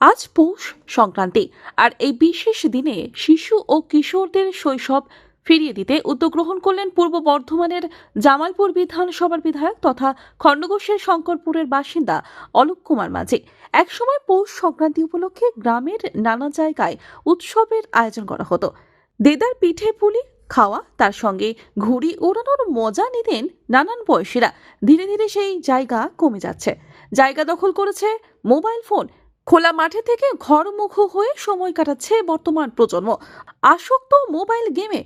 আজ পৌষ সংক্রান্তি, আর এই বিশেষ দিনে শিশু ও কিশোরদের শৈশব ফিরিয়ে দিতে উদ্যোগ গ্রহণ করলেন পূর্ব বর্ধমানের জামালপুর বিধানসভার বিধায়ক তথা খণ্ডঘোষের শঙ্করপুরের বাসিন্দা অলোক কুমার মাঝি। একসময় পৌষ সংক্রান্তি উপলক্ষে গ্রামের নানা জায়গায় উৎসবের আয়োজন করা হতো। দেদার পিঠে পুলি, খাওয়া, তার সঙ্গে ঘুড়ি ওড়ানোর মজা নিতেন নানান বয়সীরা। ধীরে ধীরে সেই জায়গা কমে যাচ্ছে। জায়গা দখল করেছে মোবাইল ফোন খোলা মাঠে থেকে ঘরমুখো হয়ে সময় কাটাচ্ছে বর্তমান প্রজন্ম। আসক্ত মোবাইল গেমে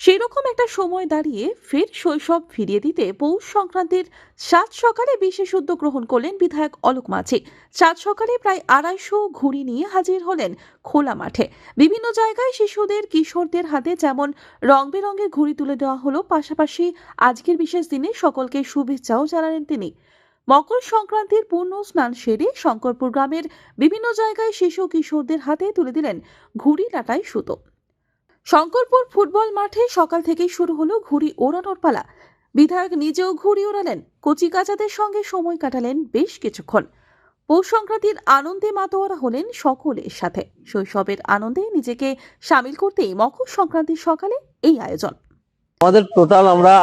সেই রকম একটা সময় দাঁড়িয়ে ফের শৈশব ফিরিয়ে দিতে পৌষ সংক্রান্তির সাত সকালে বিশেষ উদ্যোগ গ্রহণ করলেন বিধায়ক অলোক মাঝি। সাত সকালে প্রায় আড়াইশো ঘুড়ি নিয়ে হাজির হলেন খোলা মাঠে। বিভিন্ন জায়গায় শিশুদের, কিশোরদের হাতে যেমন রং বেরঙের ঘুড়ি তুলে দেওয়া হলো, পাশাপাশি আজকের বিশেষ দিনে সকলকে শুভেচ্ছাও জানালেন তিনি। মকর সংক্রান্তির পূর্ণ স্নান সেরে শঙ্করপুর গ্রামের বিভিন্ন জায়গায় শিশু কিশোরদের হাতে তুলে দিলেন ঘুড়ি লাটাই সুতো। শঙ্করপুর ফুটবল মাঠে সকাল থেকেই শুরু হলো ঘুড়ি ওড়ানোর পালা। বিধায়ক নিজেও ঘুড়ি ওড়ালেন। কচি কাচাদের সঙ্গে সময় কাটালেন বেশ কিছুক্ষণ। পৌষ সংক্রান্তির আনন্দে মাতোয়ারা হলেন সকলের সাথে। শৈশবের আনন্দে নিজেকে সামিল করতেই মকর সংক্রান্তির সকালে এই আয়োজন। আমাদের টোটাল আমরা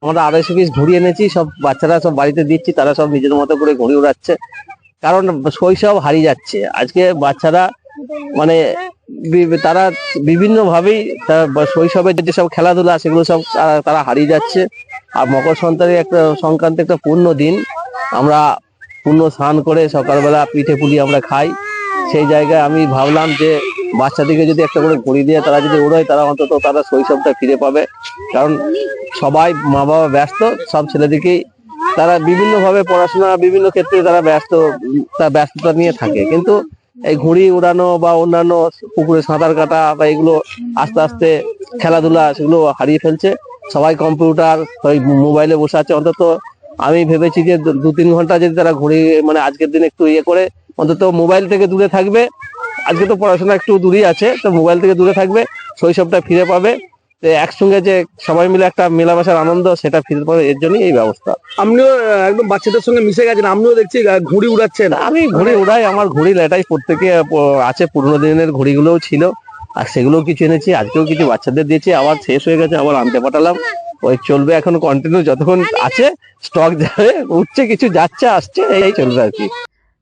আমরা আড়াইশো পিস ঘুড়ি এনেছি, সব বাচ্চারা সব বাড়িতে দিচ্ছি, তারা সব নিজের মতো করে ঘুড়ি উড়াচ্ছে। কারণ শৈশব হারিয়ে যাচ্ছে। আজকে বাচ্চারা মানে তারা বিভিন্ন ভাবেই শৈশবের যেসব খেলাধুলা, সেগুলো সব তারা- হারিয়ে যাচ্ছে। আর মকর সংক্রান্তি একটা সংক্রান্ত একটা পূর্ণ দিন। আমরা পূর্ণ স্নান করে সকালবেলা পিঠে পুলি আমরা খাই। সেই জায়গায় আমি ভাবলাম যে বাচ্চাদেরকে যদি একটা করে ঘুড়ি দিয়ে তারা যদি উড়োয়, তারা অন্তত তারা শৈশবটা ফিরে পাবে। কারণ সবাই মা বাবা ব্যস্ত, সব ছেলেদিকেই তারা বিভিন্ন ভাবে পড়াশোনা, বিভিন্ন ক্ষেত্রে তারা ব্যস্ত তার ব্যস্ততা নিয়ে থাকে। কিন্তু এই ঘুড়ি উড়ানো বা অন্যান্য পুকুরে সাঁতার কাটা বা এগুলো আস্তে আস্তে খেলাধুলা সেগুলো হারিয়ে ফেলছে। সবাই কম্পিউটার মোবাইলে বসে আছে। অন্তত আমি ভেবেছি যে দু তিন ঘণ্টা যদি তারা ঘুড়ি মানে আজকের দিনে একটু ইয়ে করে, অন্তত মোবাইল থেকে দূরে থাকবে। আজকে তো পড়াশোনা একটু দূরেই আছে তো মোবাইল থেকে দূরে থাকবে শৈশবটা ফিরে পাবে। তো একসঙ্গে যে সবাই মিলে একটা মেলামেশার আনন্দ সেটা ফিরে পাবে এর জন্যই এই ব্যবস্থা। আপনিও একদম বাচ্চাদের সঙ্গে মিশে গেছেন আপনিও দেখছি ঘুড়ি উড়াচ্ছেন। আমি ঘুড়ি উড়াই আমার ঘুড়ি লেটাই প্রত্যেকে আছে পুরোনো দিনের ঘুড়িগুলোও ছিল আর সেগুলোও কিছু এনেছি আজকেও কিছু বাচ্চাদের দিয়েছি আবার শেষ হয়ে গেছে আবার আনতে পাঠালাম। ওই চলবে এখন কন্টিনিউ যতক্ষণ আছে স্টক যাবে উঠছে কিছু যাচ্ছে আসছে এই চলবে আর কি।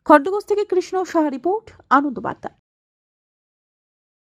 খণ্ডঘোষ থেকে কৃষ্ণ সাহা রিপোর্ট আনন্দ বার্তা